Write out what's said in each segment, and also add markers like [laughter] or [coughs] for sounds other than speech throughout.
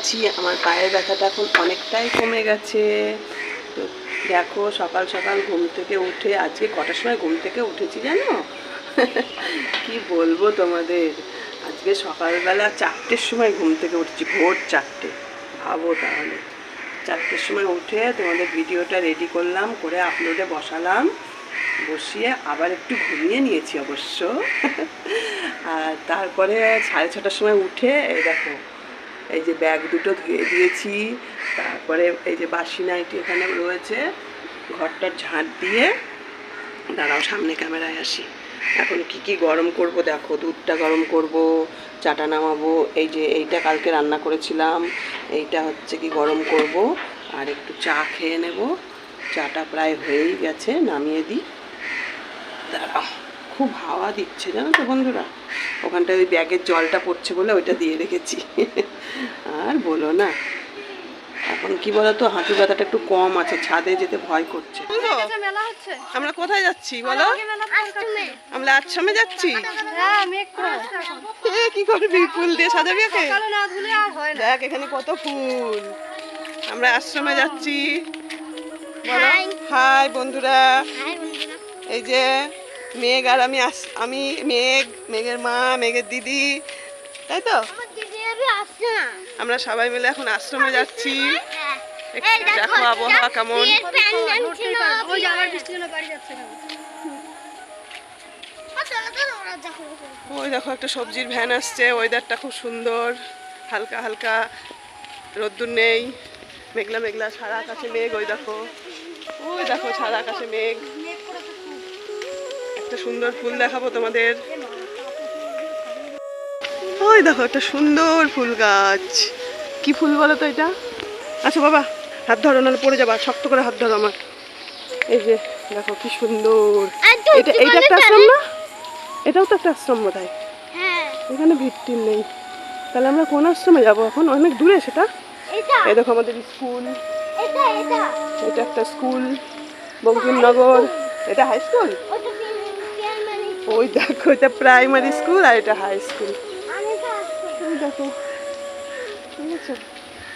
আছি, আমার পায়ের ব্যথাটা এখন অনেকটাই কমে গেছে। তো দেখো, সকাল সকাল ঘুম থেকে উঠে, আজকে কটার সময় ঘুম থেকে উঠেছি জানো? [laughs] কি বলব তোমাদের? আজকে সকালবেলা চারটের সময় ঘুম থেকে উঠেছি, ভোর চারটে। ভাবো তাহলে। চারটের সময় উঠে তোমাদের ভিডিওটা রেডি করলাম, করে আপলোডে বসালাম। বসিয়ে আবার একটু ঘুমিয়ে নিয়েছি অবশ্য। [laughs] আর তারপরে সাড়ে ছটার সময় উঠে দেখো এই যে ব্যাগ দুটো ধুয়ে দিয়েছি, তারপরে এই যে বাসি নাইটি এখানে রয়েছে ঘরটা ঝাঁট দিয়ে। দাঁড়াও, সামনে ক্যামেরায় আসি। এখন কি কি গরম করব দেখো, দুধটা গরম করব, চাটা নামাবো, এই যে এইটা কালকে রান্না করেছিলাম, এইটা হচ্ছে কি গরম করব, আর একটু চা খেয়ে নেব। চাটা প্রায় হয়েই গেছে, নামিয়ে দিই। দাঁড়াও, খুব হাওয়া দিচ্ছে জানো তো বন্ধুরা। ওখানটায় ওই ব্যাগের জলটা পড়ছে বলে ওইটা দিয়ে রেখেছি। আর বলো না। এখন কি বলতো হাঁটু ব্যথাটা একটু কম আছে ছাদে যেতে ভয় করছে। আমরা কোথায় যাচ্ছি বলো। আমরা আশ্রমে যাচ্ছি? হ্যাঁ কি করবি? ফুল দিয়ে সাজাবি হয় না দেখ এখানে কত ফুল। আমরা আশ্রমে যাচ্ছি। বলো। হাই বন্ধুরা। এই যে মেঘ আর আমি আস- আমি মেঘ মেঘের মা মেঘের দিদি তাই তো? আমরা সবাই মিলে এখন আশ্রমে যাচ্ছি। একটু দেখো আবহাওয়া কেমন। ওই দেখো একটা সবজির ভ্যান আসছে। ওয়েদারটা খুব সুন্দর। হালকা হালকা। রোদ্দুর নেই। মেঘলা মেঘলা সারা আকাশে মেঘ ওই দেখো। ওই দেখো সারা আকাশে মেঘ। একটা সুন্দর ফুল দেখাবো তোমাদের। ওই দেখো একটা সুন্দর ফুল গাছ। কি ফুল বলো তো এটা? আচ্ছা বাবা হাত ধরো নাহলে পড়ে যাবা শক্ত করে হাত ধরো আমার। এই যে দেখো কি সুন্দর। এটা এইটা একটা আশ্রম না? এটাও তো একটা আশ্রম বোধ হয়। এখানে ভিত্তি নেই। তাহলে আমরা কোন আশ্রমে যাব এখন? অনেক দূরে সেটা? এই দেখো আমাদের স্কুল। এটা একটা স্কুল। বঙ্কিমনগর। এটা হাই স্কুল? ওই দেখো এটা প্রাইমারি স্কুল আর এটা হাই স্কুল দেখো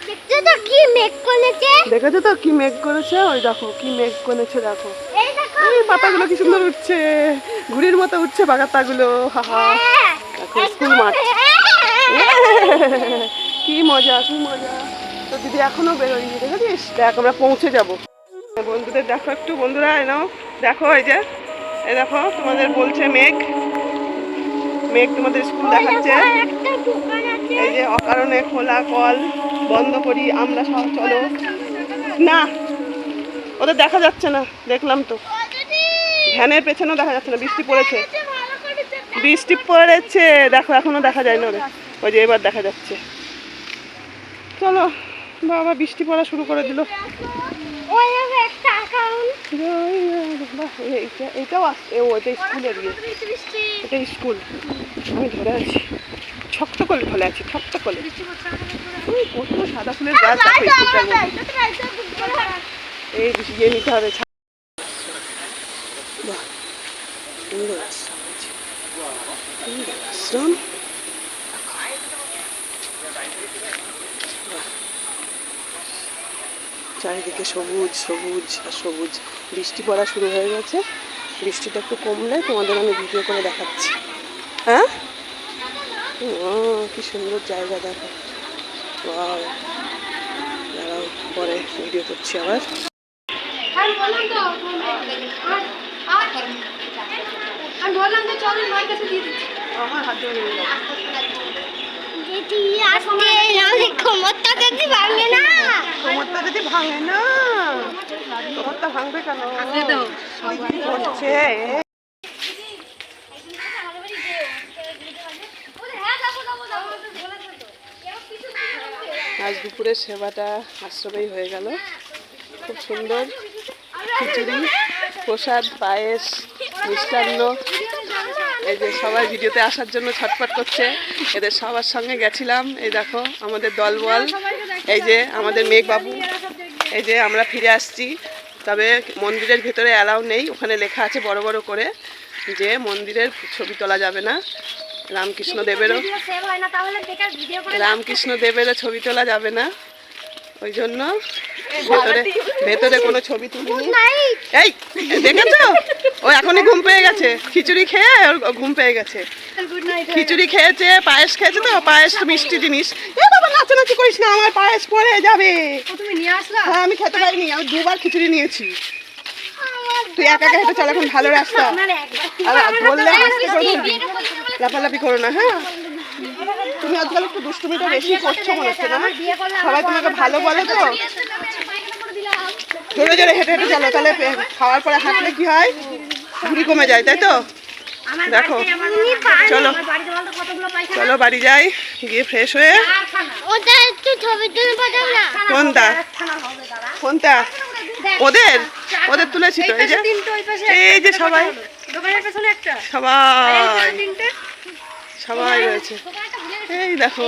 ঠিক তো কি মেঘ করেছে? দেখেছ তো কি মেঘ করেছে? ওই দেখো কি মেঘ করেছে দেখো। এই পাতাগুলো কি সুন্দর উঠছে। ঘুড়ির মতো উঠছে পাতাগুলো হাহা হ্যাঁ, দেখো স্কুল মাঠ। কি মজা কি মজা। তো দিদি এখনও বেরোয়নি দেখেছিস? দেখ আমরা পৌঁছে যাব। বন্ধুদের দেখো একটু বন্ধুরা এনাও দেখো এই যে এই দেখো তোমাদের বলছে মেঘ। মেঘ তোমাদের স্কুল দেখাচ্ছে। এই যে অকারণে খোলা কল বন্ধ করি আমরা সব চলো। না ওদের দেখা যাচ্ছে না দেখলাম তো। ভ্যানের পেছনেও দেখা যাচ্ছে না বৃষ্টি পড়েছে। বৃষ্টি পড়েছে দেখো এখনও দেখা যায় না ওরে ওই যে এবার দেখা যাচ্ছে। চলো বাবা বৃষ্টি পড়া শুরু করে দিল। এটাও আসছে ও এটা স্কুলের বৃষ্টি এটা স্কুল। আমি ধরে আছি। শক্ত করে ধরে আছি শক্ত করে কত সাদা ফুলের গাছ এই ইয়ে নিতে হবে আশ্রম আছে। সুন্দর আশ্রম বাহ। চারিদিকে সবুজ সবুজ আর সবুজ। বৃষ্টি পড়া শুরু হয়ে গেছে। বৃষ্টিটা একটু কমলে তোমাদের আমি ভিডিও করে দেখাচ্ছি। হ্যাঁ? ও কি সুন্দর জায়গা দেখো. দাঁড়াও পরে ভিডিও করছি আবার। আমার হাত ভাঙে না? তোমারটা যদি ভাঙে না? তোমারটা ভাঙবে কেন? করছে? আজ দুপুরের সেবাটা আশ্রমেই হয়ে গেল। খুব সুন্দর। খিচুড়ি প্রসাদ পায়েস মিষ্টান্ন। এই যে সবাই ভিডিওতে আসার জন্য ছটফট করছে। এদের সবার সঙ্গে গেছিলাম। এই দেখো আমাদের দলবল। এই যে আমাদের মেঘবাবু। এই যে আমরা ফিরে আসছি। তবে মন্দিরের ভেতরে অ্যালাউ নেই। ওখানে লেখা আছে বড় বড় করে যে মন্দিরের ছবি তোলা যাবে না। রামকৃষ্ণ দেবেরও। রামকৃষ্ণ দেবেরও ছবি তোলা যাবে না। ওই জন্য ভেতরে ভেতরে কোনো ছবি তুলিনি। এই দেখেছ? ও এখনই ঘুম পেয়ে গেছে। খিচুড়ি খেয়ে ওর ঘুম পেয়ে গেছে। খিচুড়ি খেয়েছে পায়েস খেয়েছে তো পায়েস তো মিষ্টি জিনিস। এ বাবা নাচানাচি করিস না আমার পায়েস পড়ে যাবে। তুমি নিয়ে আসলা? হ্যাঁ আমি খেতে পারিনি আমি দুবার খিচুড়ি নিয়েছি। তুই একা একা হেঁটে চল এখন ভালো রাস্তা। আর বললে হাসতে করবি? লাফালাফি করো না হ্যাঁ? তুমি আজকাল একটু দুষ্টুমিটা বেশি করছ মনে হচ্ছে না? সবাই তোমাকে ভালো বলে তো? জোরে জোরে হেঁটে হেঁটে চলো তাহলে খাওয়ার পরে হাঁটলে কি হয়? ভুড়ি কমে যায় তাই তো? দেখো। চলো। চলো বাড়ি যাই গিয়ে ফ্রেশ হয়ে। কোনটা? কারখানা হবে দাদা কোনটা? ওদের? ওদের তুলেছি তো এই যে? এই যে সবাই। দোকানের পেছনে একটা। সবাই। সবাই রয়েছে। এই দেখো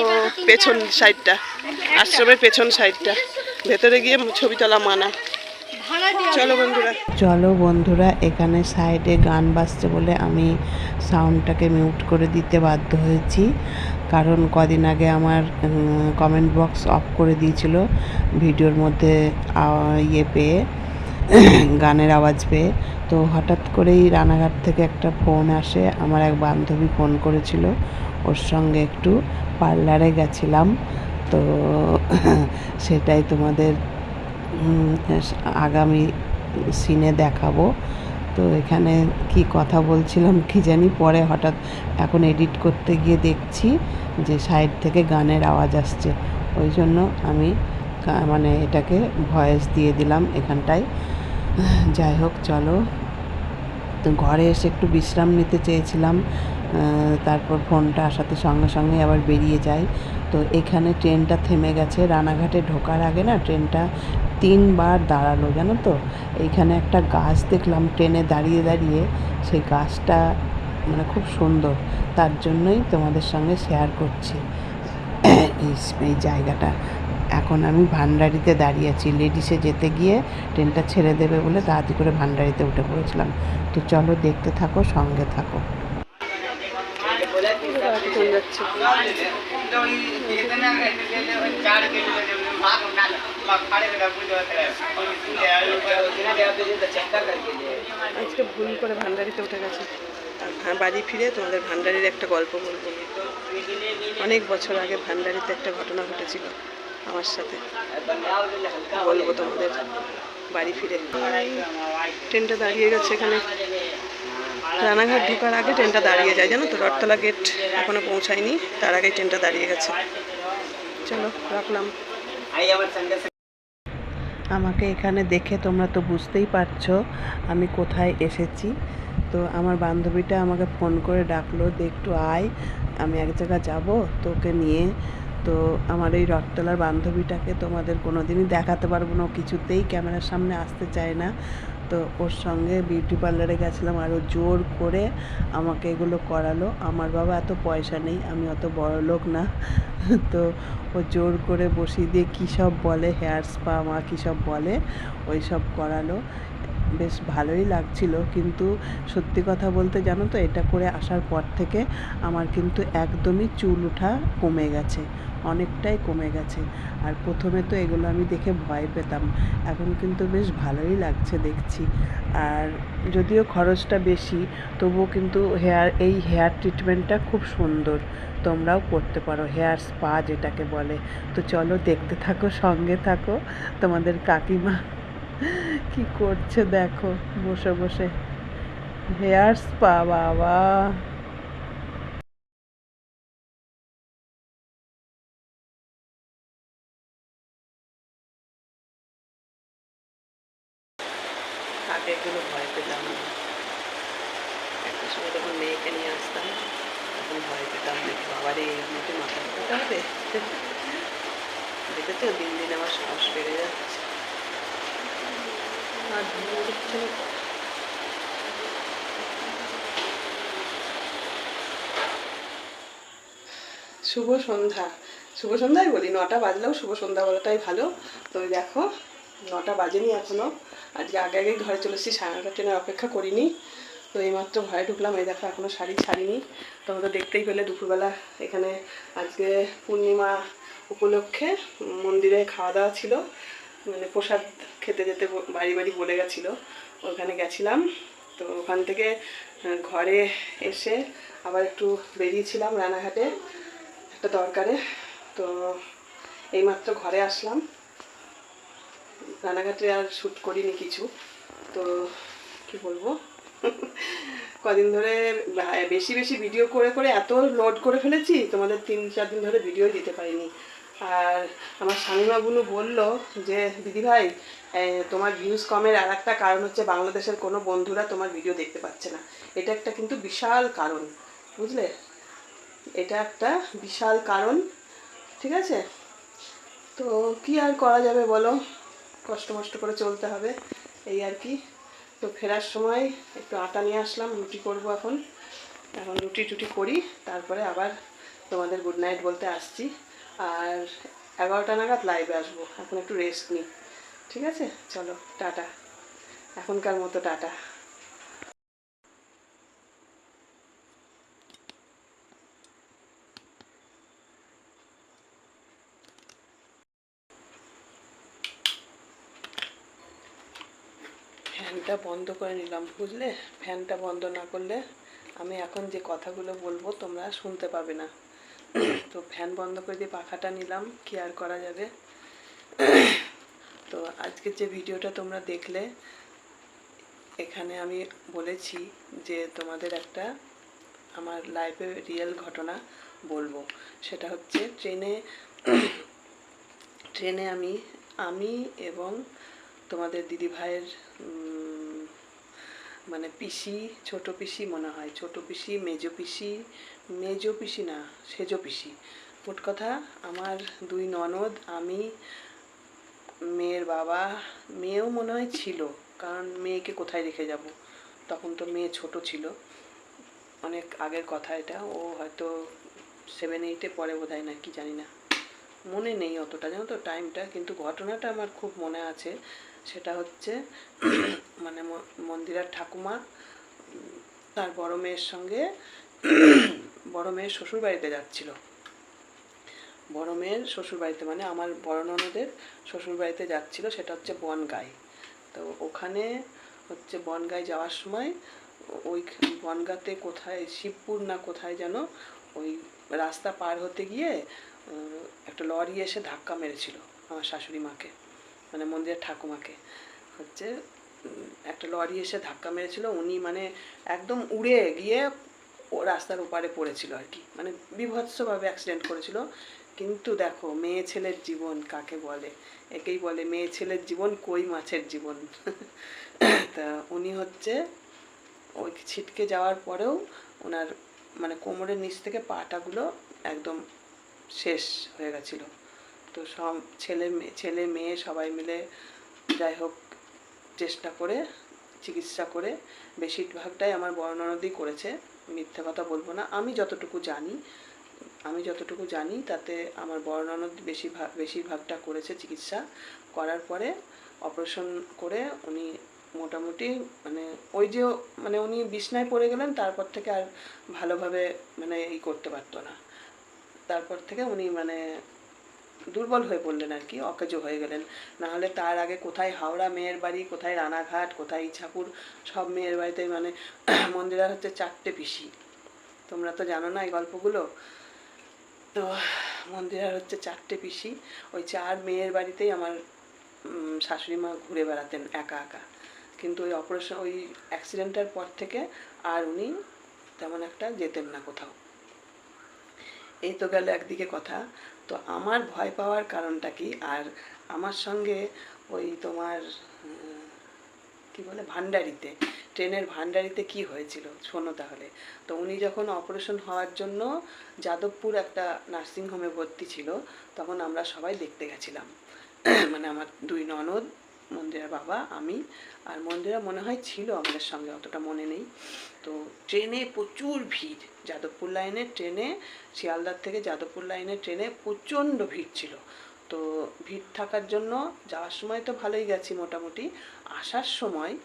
পেছন সাইডটা। আশ্রমের পেছন সাইডটা। ভেতরে গিয়ে ছবি তোলা মানা। চলো বন্ধুরা। চলো বন্ধুরা এখানে সাইডে গান বাজছে বলে আমি সাউন্ডটাকে মিউট করে দিতে বাধ্য হয়েছি। কারণ কদিন আগে আমার কমেন্ট বক্স অফ করে দিয়েছিল ভিডিওর মধ্যে ইয়ে পেয়ে গানের আওয়াজ পেয়ে। তো হঠাৎ করেই রানাঘাট থেকে একটা ফোন আসে আমার এক বান্ধবী ফোন করেছিল ওর সঙ্গে একটু পার্লারে গেছিলাম। তো সেটাই তোমাদের আগামী সিনে দেখাবো। তো এখানে কি কথা বলছিলাম কি জানি, পরে হঠাৎ এখন এডিট করতে গিয়ে দেখছি যে সাইড থেকে গানের আওয়াজ আসছে। ওই জন্য আমি মানে এটাকে ভয়েস দিয়ে দিলাম এখানটায়। যাই হোক, চলো। তো ঘরে এসে একটু বিশ্রাম নিতে চেয়েছিলাম। তারপর ফোনটা আসাতে সঙ্গে সঙ্গে আবার বেরিয়ে যায় তো এখানে ট্রেনটা থেমে গেছে। রানাঘাটে ঢোকার আগে না, ট্রেনটা তিনবার দাঁড়াল জানো তো? এইখানে একটা গাছ দেখলাম ট্রেনে দাঁড়িয়ে দাঁড়িয়ে। সেই গাছটা মানে খুব সুন্দর। তার জন্যই তোমাদের সঙ্গে শেয়ার করছি। এই জায়গাটা। এখন আমি ভান্ডারিতে দাঁড়িয়ে আছি। লেডিসে যেতে গিয়ে ট্রেনটা ছেড়ে দেবে বলে তাড়াতাড়ি করে ভান্ডারিতে উঠে পড়েছিলাম। তো চলো দেখতে থাকো সঙ্গে থাকো। আজকে ভুল করে ভান্ডারিতে উঠে গেছে। বাড়ি ফিরে তোমাদের ভান্ডারির একটা গল্প বলব। অনেক বছর আগে ভান্ডারিতে একটা ঘটনা ঘটেছিল আমার সাথে। বলব তোমাদের, বাড়ি ফিরে। ট্রেনটা দাঁড়িয়ে গেছে এখানে। রানাঘাট ঢোকার আগে ট্রেনটা দাঁড়িয়ে যায়, জানো তো? রথতলা গেট এখনও পৌঁছায়নি, তার আগে ট্রেনটা দাঁড়িয়ে গেছে। চলো, রাখলাম। আমাকে এখানে দেখে তোমরা তো বুঝতেই পারছ আমি কোথায় এসেছি। তো আমার বান্ধবীটা আমাকে ফোন করে ডাকলো যে, একটু আয়, আমি এক জায়গা যাব তোকে নিয়ে। তো আমার এই রথতলার বান্ধবীটাকে তোমাদের কোনো দিনই দেখাতে পারব না কিছুতেই ক্যামেরার সামনে আসতে চায় না। তো ওর সঙ্গে বিউটি পার্লারে গেছিলাম আরও জোর করে আমাকে এগুলো করালো। আমার বাবা এত পয়সা নেই, আমি অত বড় লোক না। [laughs] তো ও জোর করে বসিয়ে দিয়ে কী সব বলে হেয়ার স্পা মা কী সব বলে, ওই সব করালো। বেশ ভালোই লাগছিল। কিন্তু সত্যি কথা বলতে জানো তো, এটা করে আসার পর থেকে আমার কিন্তু একদমই চুল ওঠা কমে গেছে, অনেকটাই কমে গেছে। আর প্রথমে তো এগুলো আমি দেখে ভয় পেতাম, এখন কিন্তু বেশ ভালোই লাগছে দেখছি। আর যদিও খরচটা বেশি, তবুও কিন্তু হেয়ার, এই হেয়ার ট্রিটমেন্টটা খুব সুন্দর, তোমরাও করতে পারো, হেয়ার স্পা যেটাকে বলে। তো চলো দেখতে থাকো, সঙ্গে থাকো তোমাদের কাকিমা। কি করছে দেখো বসে বসে। হেয়ার স্পা বাবা আগে এগুলো ভয় পেতাম না একটা সময় যখন মেয়েকে নিয়ে আসতাম তখন ভয় পেতাম দেখি বাবারে এর মধ্যে মাথা ঢোকাতে হবে দেখেছ দিন দিন আমার সাহস বেড়ে যাচ্ছে আর ধুলো উঠছে না। শুভ সন্ধ্যা। শুভ সন্ধ্যাই বলি, নটা বাজলেও শুভ সন্ধ্যা বলাটাই ভালো। তো দেখো, নটা বাজেনি এখনও। আজকে আগে আগে ঘরে চলে এসেছি, সাড়ে নটা ট্রেনের অপেক্ষা করিনি। তো এইমাত্র ঘরে ঢুকলাম, এই দেখো এখনও শাড়ি ছাড়িনি। তোমরা তো দেখতেই পেলে দুপুরবেলা এখানে আজকে পূর্ণিমা উপলক্ষে মন্দিরে খাওয়া দাওয়া ছিল। মানে প্রসাদ খেতে যেতে বাড়ি বাড়ি বলে গেছিল। ওখানে গেছিলাম, তো ওখান থেকে ঘরে এসে আবার একটু বেরিয়েছিলাম রানাঘাটে একটা দরকারে তো এইমাত্র ঘরে আসলাম। রানাঘাটে আর শ্যুট করিনি কিছু। তো কি বলব? [laughs] কদিন ধরে বেশি বেশি ভিডিও করে করে এত লোড করে ফেলেছি, তোমাদের তিন চার দিন ধরে ভিডিও দিতে পারিনি। আর আমার স্বামীমা বলল যে দিদিভাই তোমার ভিউজ কমের আর একটা কারণ হচ্ছে বাংলাদেশের কোনো বন্ধুরা তোমার ভিডিও দেখতে পাচ্ছে না। এটা একটা কিন্তু বিশাল কারণ, বুঝলে? এটা একটা বিশাল কারণ, ঠিক আছে? তো কি আর করা যাবে বলো? কষ্ট মষ্ট করে চলতে হবে, এই আর কি। তো ফেরার সময় একটু আটা নিয়ে আসলাম, রুটি করব এখন। এখন রুটি টুটি করি, তারপরে আবার তোমাদের গুড নাইট বলতে আসছি। আর এগারোটা নাগাদ লাইভে আসব। এখন একটু রেস্ট নিই। ঠিক আছে? চলো, টাটা। এখনকার মতো টাটা। ফ্যানটা বন্ধ করে নিলাম, বুঝলে? ফ্যানটা বন্ধ না করলে আমি এখন যে কথাগুলো বলব তোমরা শুনতে পাবে না। [coughs] তো ফ্যান বন্ধ করে দিয়ে পাখাটা নিলাম, কি আর করা যাবে? [coughs] তো আজকের যে ভিডিওটা তোমরা দেখলে, এখানে আমি বলেছি যে তোমাদের একটা আমার লাইফে রিয়েল ঘটনা বলব। সেটা হচ্ছে ট্রেনে [coughs] ট্রেনে আমি আমি এবং তোমাদের দিদি ভাইয়ের মানে পিসি, ছোট পিসি মনে হয়। ছোট পিসি, মেজো পিসি মেজো পিসি না, সেজো পিসি। মোট কথা, আমার দুই ননদ, আমি, মেয়ের বাবা, মেয়েও মনে হয় ছিল, কারণ মেয়েকে কোথায় রেখে যাব? তখন তো মেয়ে ছোট ছিল। অনেক আগের কথা এটা। ও হয়তো সেভেন এইটে পরে বোধ হয় না কি জানি না। মনে নেই অতটা, জানো তো টাইমটা কিন্তু ঘটনাটা আমার খুব মনে আছে। সেটা হচ্ছে মানে মন্দিরার ঠাকুমা, তার বড় মেয়ের সঙ্গে বড় মেয়ের শ্বশুর বাড়িতে যাচ্ছিল। বড় মেয়ের শ্বশুর বাড়িতে মানে আমার বড় ননদের শ্বশুর বাড়িতে যাচ্ছিল, সেটা হচ্ছে বনগাই। তো ওখানে হচ্ছে বনগাই যাওয়ার সময় ওই বনগাতে কোথায়, শিবপুর না কোথায় যেন ওই রাস্তা পার হতে গিয়ে একটা লরি এসে ধাক্কা মেরেছিল আমার শাশুড়ি মাকে। মানে মন্দিরের ঠাকুমাকে। হচ্ছে একটা লরি এসে ধাক্কা মেরেছিল, উনি মানে একদম উড়ে গিয়ে ও রাস্তার ওপারে পড়েছিল আর কি। মানে বিভৎসভাবে অ্যাক্সিডেন্ট করেছিল। কিন্তু দেখো, মেয়ে ছেলের জীবন কাকে বলে? একেই বলে মেয়ে ছেলের জীবন, কই মাছের জীবন? [coughs] তা উনি হচ্ছে, ওই ছিটকে যাওয়ার পরেও ওনার মানে কোমরের নিচ থেকে পাটাগুলো একদম শেষ হয়ে গেছিল। তো সব ছেলে মেয়ে ছেলে, মেয়ে সবাই মিলে যাই হোক চেষ্টা করে, চিকিৎসা করে বেশিরভাগটাই আমার বড় ননদই করেছে। মিথ্যে কথা বলব না। আমি যতটুকু জানি, আমি যতটুকু জানি তাতে আমার বর্ণনদ বেশিরভাগ বেশিরভাগটা করেছে চিকিৎসা। করার পরে অপারেশন করে উনি মোটামুটি মানে ওই যে মানে উনি বিছনায় পড়ে গেলেন, তারপর থেকে আর ভালোভাবে মানে এই করতে পারতো না। তারপর থেকে উনি মানে দুর্বল হয়ে পড়লেন আর কি, অকেজো হয়ে গেলেন। না হলে তার আগে কোথায় হাওড়া মেয়ের বাড়ি, কোথায় রানাঘাট, কোথায় ইছাপুর, সব মেয়ের বাড়িতে মানে [clears throat] মন্দিরা হচ্ছে চারটে পিসি। তোমরা তো জানো না এই গল্পগুলো? তো মন্দিরার হচ্ছে চারটে পিসি। ওই চার মেয়ের বাড়িতেই আমার শাশুড়ি মা ঘুরে বেড়াতেন একা একা। কিন্তু ওই অপারেশন ওই অ্যাক্সিডেন্টের পর থেকে আর উনি তেমন একটা যেতেন না কোথাও। এই তো গেল একদিকে কথা। তো আমার ভয় পাওয়ার কারণটা কি? আর আমার সঙ্গে ওই তোমার কি বলে, ভান্ডারিতে, ট্রেনের ভান্ডারিতে কি হয়েছিল? শোনো তাহলে। তো উনি যখন অপারেশন হওয়ার জন্য যাদবপুর একটা নার্সিংহোমে ভর্তি ছিল, তখন আমরা সবাই দেখতে গেছিলাম। [clears throat] মানে আমার দুই ননদ মন্দিরা বাবা, আমি। আর মন্দিরা মনে হয় ছিল আমাদের সঙ্গে, অতটা মনে নেই। তো ট্রেনে প্রচুর ভিড়। যাদবপুর লাইনে ট্রেনে, শিয়ালদার থেকে যাদবপুর লাইনে ট্রেনে প্রচণ্ড ভিড় ছিল। তো ভিড় থাকার জন্য যাওয়ার সময় তো ভালোই গেছি মোটামুটি। আসার সময়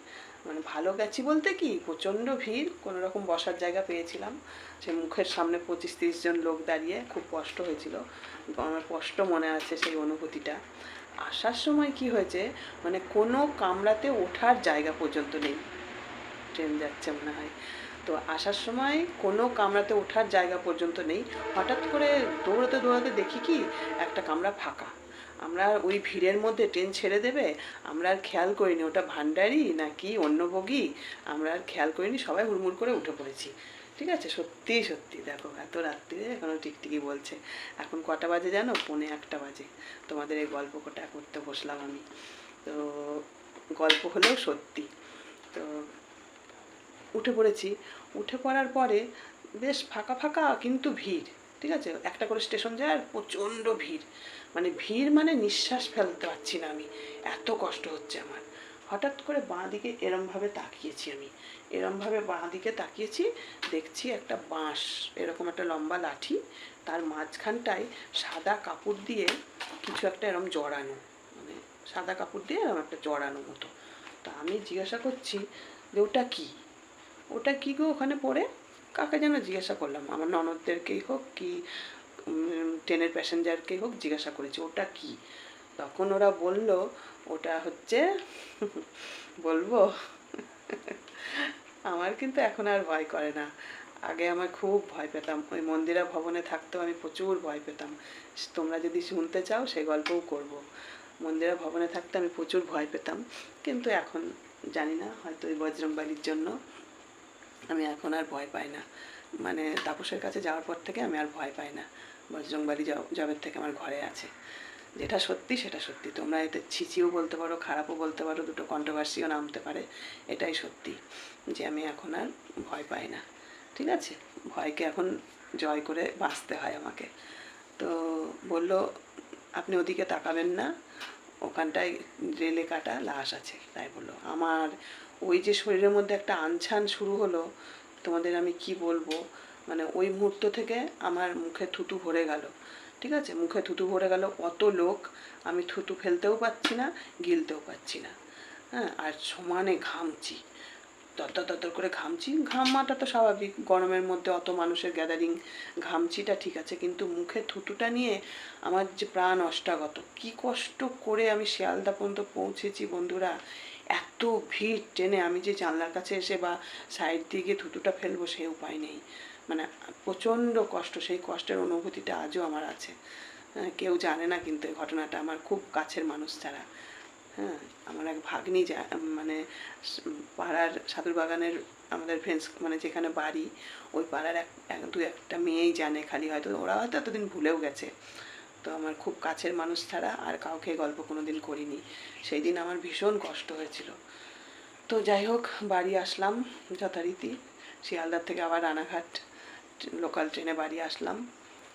মানে ভালো গেছি বলতে কি, প্রচণ্ড ভিড়, কোনো রকম বসার জায়গা পেয়েছিলাম। সে মুখের সামনে পঁচিশ তিরিশ জন লোক দাঁড়িয়ে খুব কষ্ট হয়েছিল। আমার কষ্ট মনে আছে সেই অনুভূতিটা। আসার সময় কি হয়েছে? মানে কোনো কামরাতে ওঠার জায়গা পর্যন্ত নেই। ট্রেন যাচ্ছে মনে হয়। তো আসার সময় কোনো কামরাতে ওঠার জায়গা পর্যন্ত নেই। হঠাৎ করে দৌড়াতে দৌড়াতে দেখি কি? একটা কামরা ফাঁকা। আমরা ওই ভিড়ের মধ্যে ট্রেন ছেড়ে দেবে, আমরা আর খেয়াল করিনি। ওটা ভান্ডারি নাকি অন্য বগি আমরা আর খেয়াল করিনি। সবাই হুড়মুড় করে উঠে পড়েছি। ঠিক আছে? সত্যি সত্যি। দেখো, এত রাত্রিরে এখনও টিকটিকি বলছে। এখন কটা বাজে জানো? পৌনে একটা বাজে। তোমাদের এই গল্প কটা করতে বসলাম আমি। তো গল্প হলেও সত্যি। তো উঠে পড়েছি। উঠে পড়ার পরে বেশ ফাঁকা ফাঁকা কিন্তু ভিড়, ঠিক আছে? একটা করে স্টেশন যায় আর প্রচণ্ড ভিড়। মানে ভিড় মানে নিঃশ্বাস ফেলতে পারছি না আমি। এত কষ্ট হচ্ছে আমার। হঠাৎ করে বাঁ দিকে এরমভাবে তাকিয়েছি আমি। এরমভাবে বাঁ দিকে তাকিয়েছি, দেখছি একটা বাঁশ, এরকম একটা লম্বা লাঠি। তার মাঝখানটায় সাদা কাপড় দিয়ে কিছু একটা এরম জড়ানো মানে সাদা কাপড় দিয়ে এরম একটা জড়ানো মতো। তা আমি জিজ্ঞাসা করছি, যে ওটা কী? ওটা কি গো ওখানে পড়ে? কাকে যেন জিজ্ঞাসা করলাম, আমার ননদদেরকেই হোক কি ট্রেনের প্যাসেঞ্জারকেই হোক জিজ্ঞাসা করেছি, ওটা কি? তখন ওরা বলল ওটা হচ্ছে [laughs] বলব? [laughs] আমার কিন্তু এখন আর ভয় করে না। আগে আমার খুব ভয় পেতাম। ওই মন্দিরা ভবনে থাকতেও আমি প্রচুর ভয় পেতাম। তোমরা যদি শুনতে চাও সেই গল্পও করব। মন্দিরা ভবনে থাকতে আমি প্রচুর ভয় পেতাম। কিন্তু এখন জানি না, হয়তো ওই বজরংবালির জন্য আমি এখন আর ভয় পাই না। মানে তাপসের কাছে যাওয়ার পর থেকে আমি আর ভয় পাই না। বজরংবালি জবের থেকে আমার ঘরে আছে। যেটা সত্যি সেটা সত্যি। তোমরা এতে ছিচিও বলতে পারো, খারাপও বলতে পারো, দুটো কন্ট্রোভার্সিও নামতে পারে, এটাই সত্যি যে আমি এখন আর ভয় পাই না। ঠিক আছে? ভয়কে এখন জয় করে বাঁচতে হয় আমাকে। তো বলল, আপনি ওদিকে তাকাবেন না, ওখানটায় রেলে কাটা লাশ আছে। তাই বলল, আমার ওই যে শরীরের মধ্যে একটা আনছান শুরু হলো, তোমাদের আমি কি বলব? মানে ওই মুহূর্ত থেকে আমার মুখে থুতু ভরে গেল। ঠিক আছে? মুখে থুতু ভরে গেল। অত লোক আমি থুতু ফেলতেও পাচ্ছি না, গিলতেও পাচ্ছি না। হ্যাঁ আর সমানে ঘামছি তত্তর তত্তর করে ঘামছি ঘামাটা তো স্বাভাবিক। গরমের মধ্যে অত মানুষের গ্যাদারিং ঘামছিটা ঠিক আছে। কিন্তু মুখে থুতুটা নিয়ে আমার যে প্রাণ অষ্টাগত। কি কষ্ট করে আমি শিয়ালদা পর্যন্ত পৌঁছেছি বন্ধুরা। এত ভিড় ট্রেনে আমি যে জানলার কাছে এসে বা সাইড দিয়ে গিয়ে থুতুটা ফেলব সেই উপায় নেই। মানে প্রচণ্ড কষ্ট সেই কষ্টের অনুভূতিটা আজও আমার আছে। হ্যাঁ, কেউ জানে না কিন্তু এই ঘটনাটা। আমার খুব কাছের মানুষ ছাড়া হ্যাঁ আমার এক ভাগ্নি যা মানে পাড়ার সাধুর বাগানের আমাদের ফ্রেন্ডস মানে যেখানে বাড়ি ওই পাড়ার এক এক- দু একটা মেয়েই জানে খালি হয়তো ওরা হয়তো এতদিন ভুলেও গেছে। তো আমার খুব কাছের মানুষ ছাড়া আর কাউকে গল্প কোনো দিন করিনি। সেই দিন আমার ভীষণ কষ্ট হয়েছিল। তো যাই হোক বাড়ি আসলাম যথারীতি। শিয়ালদার থেকে আবার রানাঘাট লোকাল ট্রেনে বাড়ি আসলাম।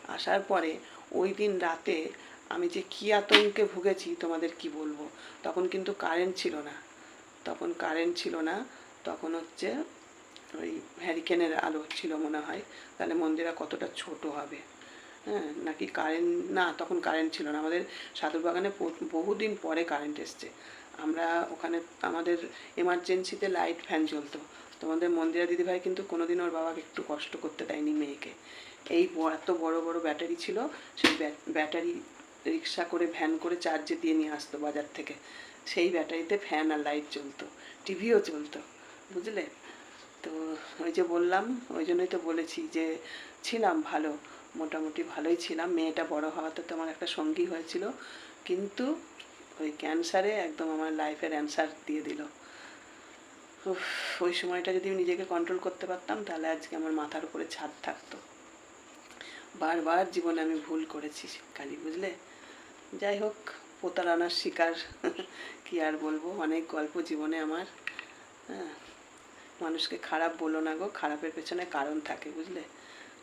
আসার পরে ওই দিন রাতে আমি যে কী আতঙ্কে ভুগেছি তোমাদের কি বলব? তখন কিন্তু কারেন্ট ছিল না। তখন কারেন্ট ছিল না। তখন হচ্ছে ওই হ্যারিকেনের আলো ছিল মনে হয়। তাহলে মন্দিরা কতটা ছোট হবে? হ্যাঁ নাকি কারেন্ট না, তখন কারেন্ট ছিল না। আমাদের সাধুর বাগানে বহুদিন পরে কারেন্ট এসছে। আমরা ওখানে, আমাদের এমার্জেন্সিতে লাইট ফ্যান চলতো তোমাদের মন্দিরা দিদিভাই কিন্তু কোনোদিন ওর বাবাকে একটু কষ্ট করতে দেয়নি মেয়েকে। এই এত বড় বড় ব্যাটারি ছিল, সেই ব্যাট- ব্যাটারি রিক্সা করে, ভ্যান করে চার্জে দিয়ে নিয়ে আসতো বাজার থেকে। সেই ব্যাটারিতে ফ্যান আর লাইট চলতো টিভিও চলতো বুঝলে? তো ওই যে বললাম, ওই জন্যই তো বলেছি যে, ছিলাম ভালো, মোটামুটি ভালোই ছিলাম। মেয়েটা বড় হওয়াতে তো আমার একটা সঙ্গী হয়েছিল, কিন্তু ওই ক্যান্সারে একদম আমার লাইফের অ্যান্সার দিয়ে দিল। ওই সময়টা যদি আমি নিজেকে কন্ট্রোল করতে পারতাম, তাহলে আজকে আমার মাথার উপরে ছাদ থাকতো। বারবার জীবনে আমি ভুল করেছি কালী বুঝলে? যাই হোক, প্রতারণার শিকার [laughs] কি আর বলব? অনেক গল্প জীবনে আমার হ্যাঁ? মানুষকে খারাপ বলো না গো, খারাপের পেছনে কারণ থাকে, বুঝলে?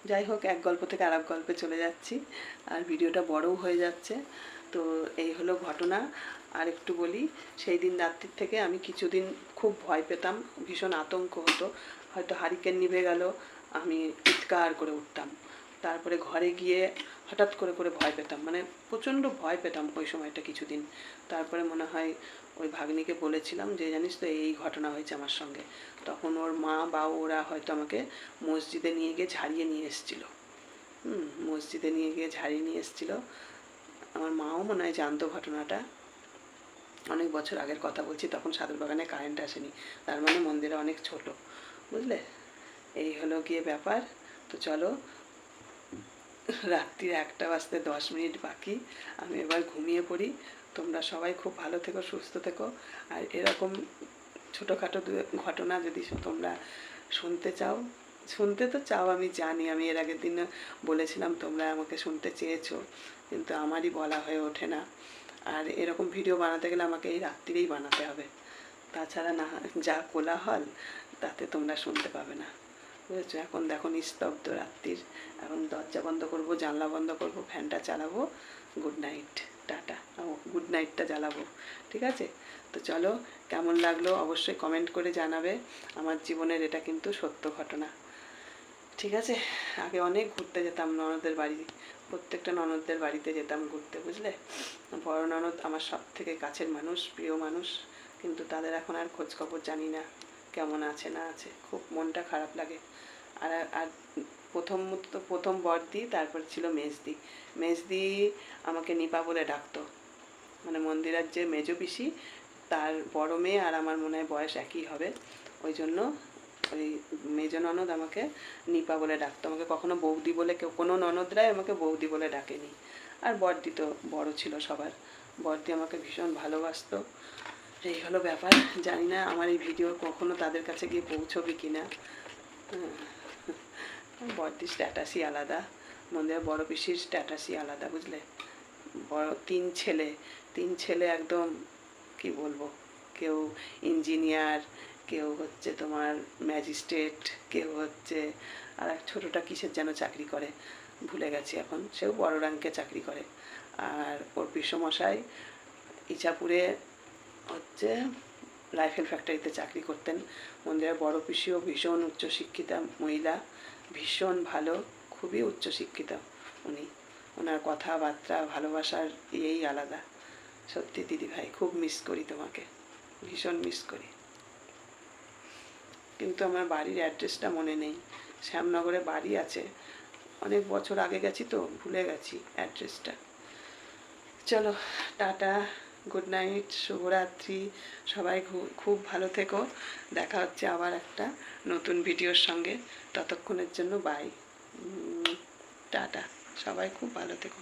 যাই হোক, এক গল্প থেকে আরেক গল্পে চলে যাচ্ছি, আর ভিডিওটা বড়ও হয়ে যাচ্ছে। তো এই হলো ঘটনা। আর একটু বলি, সেই দিন রাত্রির থেকে আমি কিছুদিন খুব ভয় পেতাম, ভীষণ আতঙ্ক হতো। হয়তো হারিকেন নিভে গেল, আমি চিৎকার করে উঠতাম। তারপরে ঘরে গিয়ে হঠাৎ করে করে ভয় পেতাম মানে প্রচণ্ড ভয় পেতাম ওই সময়টা কিছুদিন। তারপরে মনে হয় ওই ভাগ্নিকে বলেছিলাম যে, জানিস তো, এই ঘটনা হয়েছে আমার সঙ্গে। তখন ওর মা বা ওরা হয়তো আমাকে মসজিদে নিয়ে গিয়ে ঝাড়িয়ে নিয়ে এসেছিল। হুম, মসজিদে নিয়ে গিয়ে ঝাড়িয়ে নিয়ে এসেছিল। আমার মাও মনে হয় জানতো ঘটনাটা। অনেক বছর আগের কথা বলছি, তখন সাদুর বাগানে কারেন্ট আসেনি। তার মানে মন্দিরে অনেক ছোট, বুঝলে? এই হলো গিয়ে ব্যাপার। তো চলো, রাত্রির একটা বাজতে দশ মিনিট বাকি, আমি এবার ঘুমিয়ে পড়ি। তোমরা সবাই খুব ভালো থেকো, সুস্থ থেকো। আর এরকম ছোটোখাটো ঘটনা যদি তোমরা শুনতে চাও, শুনতে তো চাও, আমি জানি, আমি এর আগের দিন বলেছিলাম, তোমরা আমাকে শুনতে চেয়েছো, কিন্তু আমারই বলা হয়ে ওঠে না। আর এরকম ভিডিও বানাতে গেলে আমাকে এই রাত্রিরেই বানাতে হবে। তাছাড়া না, যা কোলাহল, তাতে তোমরা শুনতে পাবে না। বুঝেছ? এখন দেখো নিস্তব্ধ রাত্রির। এখন দরজা বন্ধ করব, জানলা বন্ধ করব, ফ্যানটা চালাবো। Good night tata. গুড নাইটটা জ্বালাবো। ঠিক আছে? তো চলো, কেমন লাগল অবশ্যই কমেন্ট করে জানাবে। আমার জীবনের এটা কিন্তু সত্য ঘটনা। ঠিক আছে? আগে অনেক ঘুরতে যেতাম ননদের বাড়ি। প্রত্যেকটা ননদদের বাড়িতে যেতাম ঘুরতে, বুঝলে? বড় ননদ আমার সব থেকে কাছের মানুষ, প্রিয় মানুষ, কিন্তু তাদের এখন আর খোঁজ খবর জানি না, কেমন আছে, না আছে, খুব মনটা খারাপ লাগে। আর আর প্রথম তো প্রথম বর্দি, তারপর ছিল মেজদি। মেজদি আমাকে নিপা বলে ডাকতো। মানে মন্দিরের যে মেজ পিসি, তার বড় মেয়ে আর আমার মনে হয় বয়স একই হবে। ওই জন্য ওই মেজ ননদ আমাকে নিপা বলে ডাকতো। আমাকে কখনো বৌদি বলে কেউ, কোনো ননদরাই আমাকে বৌদি বলে ডাকেনি। আর বর্দি তো বড় ছিল সবার। বর্দি আমাকে ভীষণ ভালোবাসতো। এই হলো ব্যাপার। জানি না আমার এই ভিডিও কখনো তাদের কাছে গিয়ে পৌঁছবে কি না বর্দির স্ট্যাটাসই আলাদা। মন্দিরের বড় পিসির স্ট্যাটাসই আলাদা, বুঝলে? বড় তিন ছেলে। তিন ছেলে একদম, কি বলব? কেউ ইঞ্জিনিয়ার কেউ হচ্ছে তোমার ম্যাজিস্ট্রেট কেউ হচ্ছে আর এক ছোটোটা কিসের যেন চাকরি করে, ভুলে গেছি এখন, সেও বড় র্যাঙ্কে চাকরি করে। আর ওর পিসমশাই ইচাপুরে হচ্ছে রাইফেল ফ্যাক্টরিতে চাকরি করতেন। মন্দিরের বড় পিসিও ভীষণ উচ্চশিক্ষিতা মহিলা, ভীষণ ভালো, খুবই উচ্চশিক্ষিত উনি। ওনার কথাবার্তা, ভালোবাসার ইয়েই আলাদা। সত্যি দিদি ভাই খুব মিস করি তোমাকে, ভীষণ মিস করি। কিন্তু আমার বাড়ির অ্যাড্রেসটা মনে নেই। শ্যামনগরে বাড়ি আছে। অনেক বছর আগে গেছি তো, ভুলে গেছি অ্যাড্রেসটা। চলো, টাটা, গুড নাইট, শুভরাত্রি, সবাই খুব ভালো থেকো। দেখা হচ্ছে আবার একটা নতুন ভিডিওর সঙ্গে। ততক্ষণের জন্য বাই টাটা। সবাই খুব ভালো থেকো।